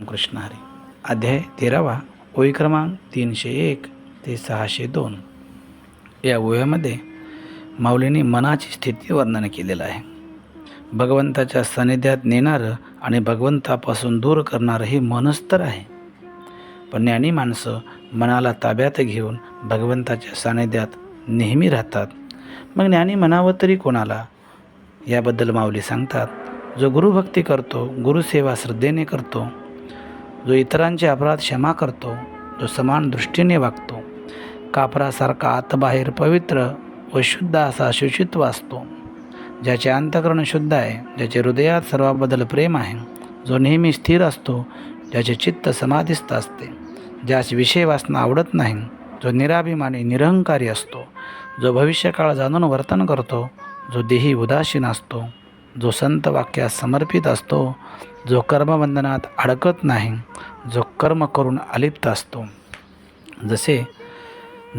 कृष्ण हरी. अध्याय तेरावा ओळी क्रमांक तीनशे एक ते सहाशे दोन. या ओव्यामध्ये माऊलीने मनाची स्थिती वर्णन केलेलं आहे. भगवंताच्या सानिध्यात नेणारं आणि भगवंतापासून दूर करणारं हे मनच तर आहे. पण ज्ञानी माणसं मनाला ताब्यात घेऊन भगवंताच्या सानिध्यात नेहमी राहतात. मग ज्ञानी म्हणावं तरी कोणाला? याबद्दल माऊली सांगतात जो गुरुभक्ती करतो गुरुसेवा श्रद्धेने करतो जो इतरांचे अपराध क्षमा करतो जो समान दृष्टीने वागतो कापरासारखा आतबाहेर पवित्र व शुद्ध असा शुचित्व असतो ज्याचे अंतकरण शुद्ध आहे ज्याचे हृदयात सर्वाबद्दल प्रेम आहे जो नेहमी स्थिर असतो ज्याचे चित्त समाधिस्थ असते ज्यास विषय वासना आवडत नाही जो निराभिमानी निरहंकारी असतो जो भविष्यकाळ जाणून वर्तन करतो जो देही उदासीन असतो. जो संत वाक्यास समर्पित असतो जो कर्मबंधनात अडकत नाही जो कर्म करून अलिप्त असतो. जसे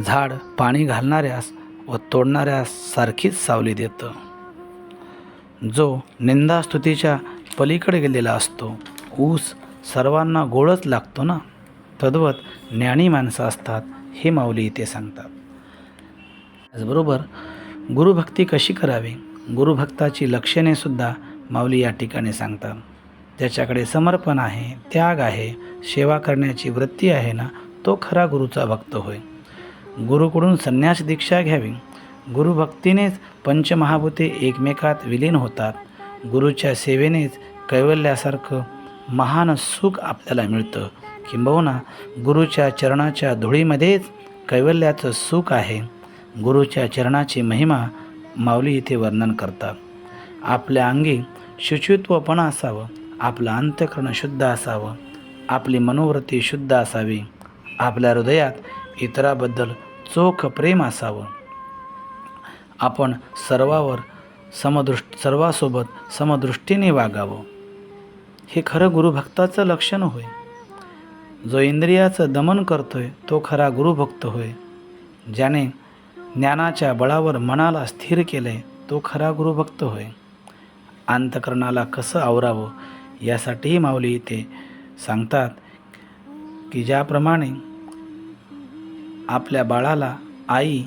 झाड पाणी घालणाऱ्यास व तोडणाऱ्यास सारखीच सावली देतं. जो निंदास्तुतीच्या पलीकडे गेलेला असतो ऊस सर्वांना गोळच लागतो ना? तद्वत ज्ञानी माणसं असतात हे माऊली इथे सांगतात. त्याचबरोबर गुरुभक्ती कशी करावी? गुरुभक्ताची लक्षणेसुद्धा माऊली या ठिकाणी सांगतात. ज्याच्याकडे समर्पण आहे त्याग आहे सेवा करण्याची वृत्ती आहे ना तो खरा गुरुचा भक्त होय. गुरुकडून संन्यास दीक्षा घ्यावी. गुरुभक्तीनेच पंचमहाभूते एकमेकात विलीन होतात. गुरुच्या सेवेनेच कैवल्यासारखं महान सुख आपल्याला मिळतं. किंबहुना गुरुच्या चरणाच्या धुळीमध्येच कैवल्याचं सुख आहे. गुरुच्या चरणाची महिमा माऊली इथे वर्णन करतात. आपल्या अंगी शुचित्वपणा असावं आपलं अंतकरण शुद्ध असावं आपली मनोवृत्ती शुद्ध असावी आपल्या हृदयात इतराबद्दल चोख प्रेम असावं. आपण सर्वावर समदृष्ट सर्वासोबत समदृष्टीने वागावं. हे खरं गुरुभक्ताचं लक्षण होय. जो इंद्रियाचं दमन करतोय तो खरा गुरुभक्त होय. ज्याने ज्ञानाच्या बळावर मनाला स्थिर केले तो खरा गुरुभक्त होय. अंतकरणाला कसं आवरावं यासाठीही माऊली इथे सांगतात की ज्याप्रमाणे आपल्या बाळाला आई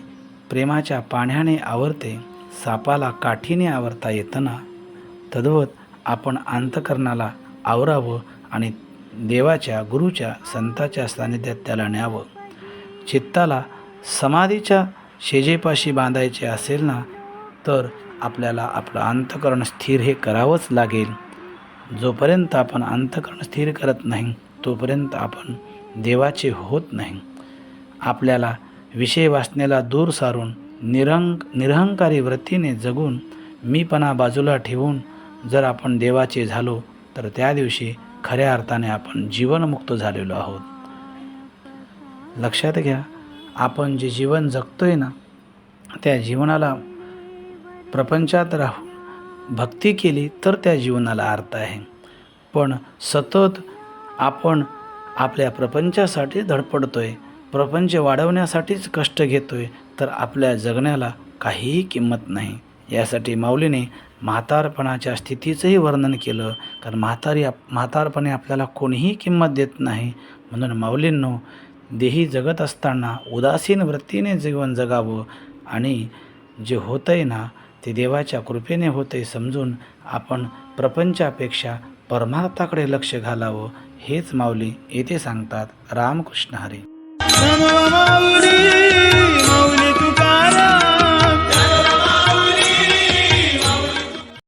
प्रेमाच्या पाण्याने आवरते सापाला काठीने आवरता येताना तद्वत आपण अंतकरणाला आवरावं आणि देवाच्या गुरुच्या संताच्या सानिध्यात त्याला न्यावं. चित्ताला समाधीच्या शेजेपाशी बांधायचे असेल ना तर आपल्याला आपलं अंतकरण स्थिर हे करावंच लागेल. जोपर्यंत आपण अंतकरण स्थिर करत नाही तोपर्यंत आपण देवाचे होत नाही. आपल्याला विषय वासनेला दूर सारून निरंक निरहंकारी वृत्तीने जगून मीपणा बाजूला ठेवून जर आपण देवाचे झालो तर त्या दिवशी खऱ्या अर्थाने आपण जीवनमुक्त झालेलो आहोत. लक्षात घ्या आपण जे जीवन जगतोय ना त्या जीवनाला प्रपंचात राहून भक्ती केली तर त्या जीवनाला अर्थ आहे. पण सतत आपण आपल्या प्रपंचासाठी धडपडतोय प्रपंच वाढवण्यासाठीच कष्ट घेतोय तर आपल्या जगण्याला काहीही किंमत नाही. यासाठी माऊलीने म्हातारपणाच्या स्थितीचंही वर्णन केलं कारण म्हातारी आप म्हातारपणे आपल्याला कोणीही किंमत देत नाही. म्हणून माऊलींनो देही जगत असताना उदासीन वृत्तीने जीवन जगावं आणि जे होतं आहे ना ते देवाच्या कृपेने होते समजून आपण प्रपंचापेक्षा परमार्थाकडे लक्ष घालावं हेच माऊली येथे सांगतात. रामकृष्ण हरी.